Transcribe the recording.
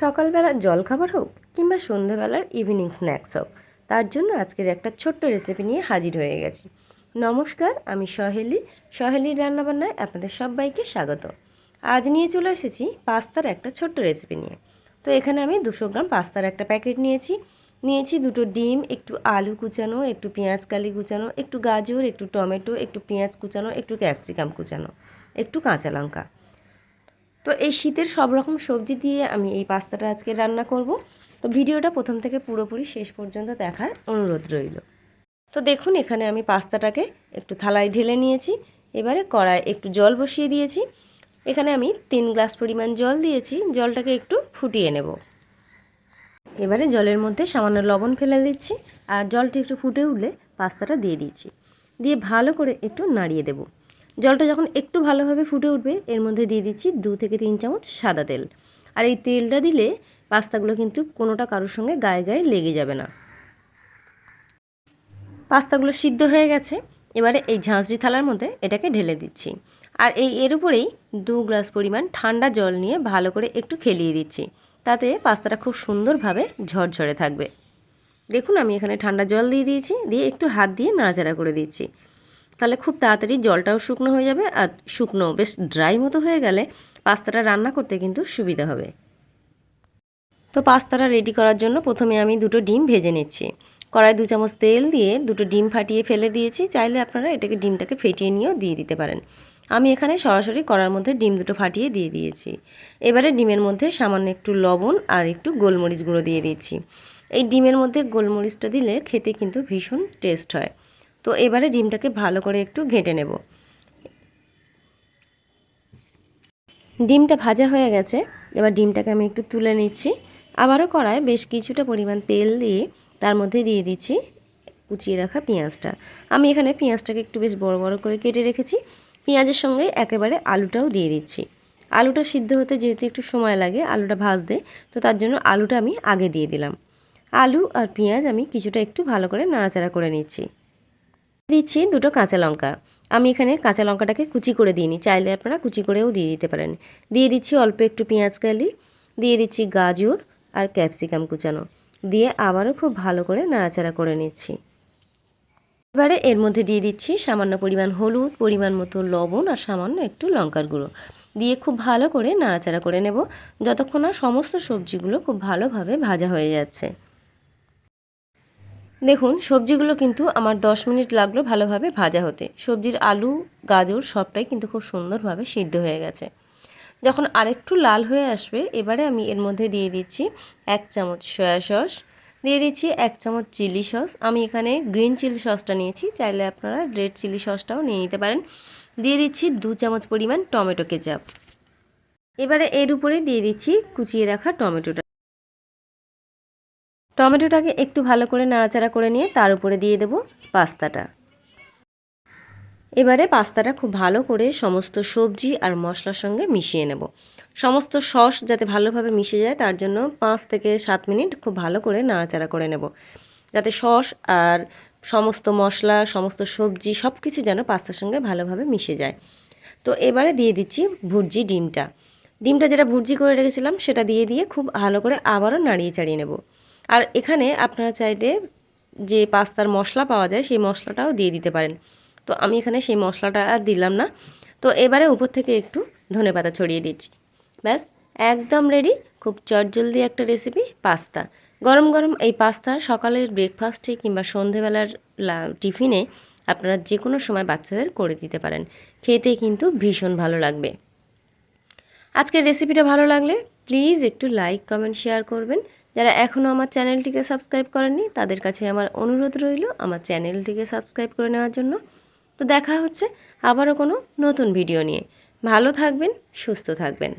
সকালবেলার জলখাবার হোক কিংবা সন্ধেবেলার ইভিনিং স্ন্যাক্স হোক, তার জন্য আজকের একটা ছোট্ট রেসিপি নিয়ে হাজির হয়ে গেছি। নমস্কার, আমি সহেলি। সহেলির রান্নাবান্নায় আপনাদের সবাইকে স্বাগত। আজ নিয়ে চলে এসেছি পাস্তার একটা ছোট্ট রেসিপি নিয়ে। তো এখানে আমি দুশো গ্রাম পাস্তার একটা প্যাকেট নিয়েছি। নিয়েছি দুটো ডিম, একটু আলু কুচানো, একটু পেঁয়াজ কালি কুচানো, একটু গাজর, একটু টমেটো, একটু পেঁয়াজ কুচানো, একটু ক্যাপসিকাম কুচানো, একটু কাঁচা লঙ্কা। তো এই শীতের সব রকম সবজি দিয়ে আমি এই পাস্তাটা আজকে রান্না করব। তো ভিডিওটা প্রথম থেকে পুরোপুরি শেষ পর্যন্ত দেখার অনুরোধ রইল। তো দেখুন, এখানে আমি পাস্তাটাকে একটু থালায় ঢেলে নিয়েছি। এবারে কড়ায় একটু জল বসিয়ে দিয়েছি। এখানে আমি তিন গ্লাস পরিমাণ জল দিয়েছি। জলটাকে একটু ফুটিয়ে নেব। এবারে জলের মধ্যে সামান্য লবণ ফেলে দিচ্ছি আর জলটা একটু ফুটে উঠলে পাস্তাটা দিয়ে দিচ্ছি। দিয়ে ভালো করে একটু নাড়িয়ে দেবো। জলটা যখন একটু ভালোভাবে ফুটে উঠবে, এর মধ্যে দিয়ে দিচ্ছি দু থেকে তিন চামচ সাদা তেল। আর এই তেলটা দিলে পাস্তাগুলো কিন্তু কোনোটা কারোর সঙ্গে গায়ে গায়ে লেগে যাবে না। পাস্তাগুলো সিদ্ধ হয়ে গেছে। এবারে এই ঝাঁঝরি থালার মধ্যে এটাকে ঢেলে দিচ্ছি। আর এই এর উপরেই দু গ্লাস পরিমাণ ঠান্ডা জল নিয়ে ভালো করে একটু খেলিয়ে দিচ্ছি। তাতে পাস্তাটা খুব সুন্দরভাবে ঝরঝরে থাকবে। দেখুন আমি এখানে ঠান্ডা জল দিয়ে দিয়েছি, দিয়ে একটু হাত দিয়ে নাড়াচাড়া করে দিচ্ছি। তাহলে খুব তাড়াতাড়ি জলটাও শুকনো হয়ে যাবে আর শুকনো বেশ ড্রাই মতো হয়ে গেলে পাস্তাটা রান্না করতে কিন্তু সুবিধা হবে। তো পাস্তাটা রেডি করার জন্য প্রথমে আমি দুটো ডিম ভেজে নিচ্ছি। কড়াই দু চামচ তেল দিয়ে দুটো ডিম ফাটিয়ে ফেলে দিয়েছি। চাইলে আপনারা এটাকে ডিমটাকে ফেটিয়ে নিয়েও দিয়ে দিতে পারেন। আমি এখানে সরাসরি কড়ার মধ্যে ডিম দুটো ফাটিয়ে দিয়ে দিয়েছি। এবারে ডিমের মধ্যে সামান্য একটু লবণ আর একটু গোলমরিচ গুঁড়ো দিয়ে দিচ্ছি। এই ডিমের মধ্যে গোলমরিচটা দিলে খেতে কিন্তু ভীষণ টেস্ট হয়। তো এবারে ডিমটাকে ভালো করে একটু ঘেঁটে নেব। ডিমটা ভাজা হয়ে গেছে, এবার ডিমটাকে আমি একটু তুলে নিচ্ছি। আবারও কড়ায় বেশ কিছুটা পরিমাণ তেল দিয়ে তার মধ্যে দিয়ে দিচ্ছি কুচিয়ে রাখা পেঁয়াজটা। আমি এখানে পেঁয়াজটাকে একটু বেশ বড় বড় করে কেটে রেখেছি। পেঁয়াজের সঙ্গে একেবারে আলুটাও দিয়ে দিচ্ছি। আলুটা সিদ্ধ হতে যেহেতু একটু সময় লাগে আলুটা ভাজতে, তো তার জন্য আলুটা আমি আগে দিয়ে দিলাম। আলু আর পেঁয়াজ আমি কিছুটা একটু ভালো করে নাড়াচাড়া করে নিচ্ছি। দিচ্ছি দুটো কাঁচা লঙ্কা। আমি এখানে কাঁচা লঙ্কাটাকে কুচি করে দিইনি, চাইলে আপনারা কুচি করেও দিয়ে দিতে পারেন। দিয়ে দিচ্ছি অল্প একটু পেঁয়াজ কালি, দিয়ে দিচ্ছি গাজর আর ক্যাপসিকাম কুচানো। দিয়ে আবারও খুব ভালো করে নাড়াচাড়া করে নিচ্ছি। এবারে এর মধ্যে দিয়ে দিচ্ছি সামান্য পরিমাণ হলুদ, পরিমাণ মতো লবণ আর সামান্য একটু লঙ্কার গুঁড়ো। দিয়ে খুব ভালো করে নাড়াচাড়া করে নেব, যতক্ষণ না সমস্ত সবজিগুলো খুব ভালোভাবে ভাজা হয়ে যাচ্ছে। দেখুন, সবজিগুলো কিন্তু আমার 10 মিনিট লাগল ভালোভাবে ভাজা হতে। সবজির আলু, গাজর সবটাই কিন্তু খুব সুন্দরভাবে সিদ্ধ হয়ে গেছে। যখন আরেকটু লাল হয়ে আসবে, এবারে আমি এর মধ্যে দিয়ে দিচ্ছি এক চামচ সয়া সস, দিয়ে দিচ্ছি এক চামচ চিলি সস। আমি এখানে গ্রিন চিলি সসটা নিয়েছি, চাইলে আপনারা রেড চিলি সসটাও নিয়ে নিতে পারেন। দিয়ে দিচ্ছি দু চামচ পরিমাণ টমেটো কেচাপ। এবারে এর উপরে দিয়ে দিচ্ছি কুচিয়ে রাখা টমেটোটা। টমেটোটাকে একটু ভালো করে নাড়াচাড়া করে নিয়ে তার উপরে দিয়ে দেব পাস্তাটা। এবারে পাস্তাটা খুব ভালো করে সমস্ত সবজি আর মশলার সঙ্গে মিশিয়ে নেব। সমস্ত সস যাতে ভালোভাবে মিশে যায়, তার জন্য পাঁচ থেকে সাত মিনিট খুব ভালো করে নাড়াচাড়া করে নেব। যাতে সস আর সমস্ত মশলা, সমস্ত সবজি সব কিছু যেন পাস্তার সঙ্গে ভালোভাবে মিশে যায়। তো এবারে দিয়ে দিচ্ছি ভুর্জি ডিমটা। ডিমটা যেটা ভুর্জি করে রেখেছিলাম, সেটা দিয়ে দিয়ে খুব ভালো করে আবারও নাড়িয়ে চাড়িয়ে নেব। আর এখানে আপনারা চাইলে যে পাস্তার মশলা পাওয়া যায়, সেই মশলাটাও দিয়ে দিতে পারেন। তো আমি এখানে সেই মশলাটা আর দিলাম না। তো এবারে উপর থেকে একটু ধনে পাতা ছড়িয়ে দিচ্ছি। ব্যাস, একদম রেডি খুব চটজলদি একটা রেসিপি পাস্তা। গরম গরম এই পাস্তা সকালের ব্রেকফাস্টে কিংবা সন্ধেবেলার টিফিনে আপনারা যে কোনো সময় বাচ্চাদের করে দিতে পারেন। খেতে কিন্তু ভীষণ ভালো লাগবে। আজকের রেসিপিটা ভালো লাগলে প্লিজ একটু লাইক কমেন্ট শেয়ার করবেন। যারা এখনও আমার চ্যানেলটিকে সাবস্ক্রাইব করেননি, তাদের কাছে আমার অনুরোধ রইল আমার চ্যানেলটিকে সাবস্ক্রাইব করে নেওয়ার জন্য। তো দেখা হচ্ছে আবারও কোনো নতুন ভিডিও নিয়ে। ভালো থাকবেন, সুস্থ থাকবেন।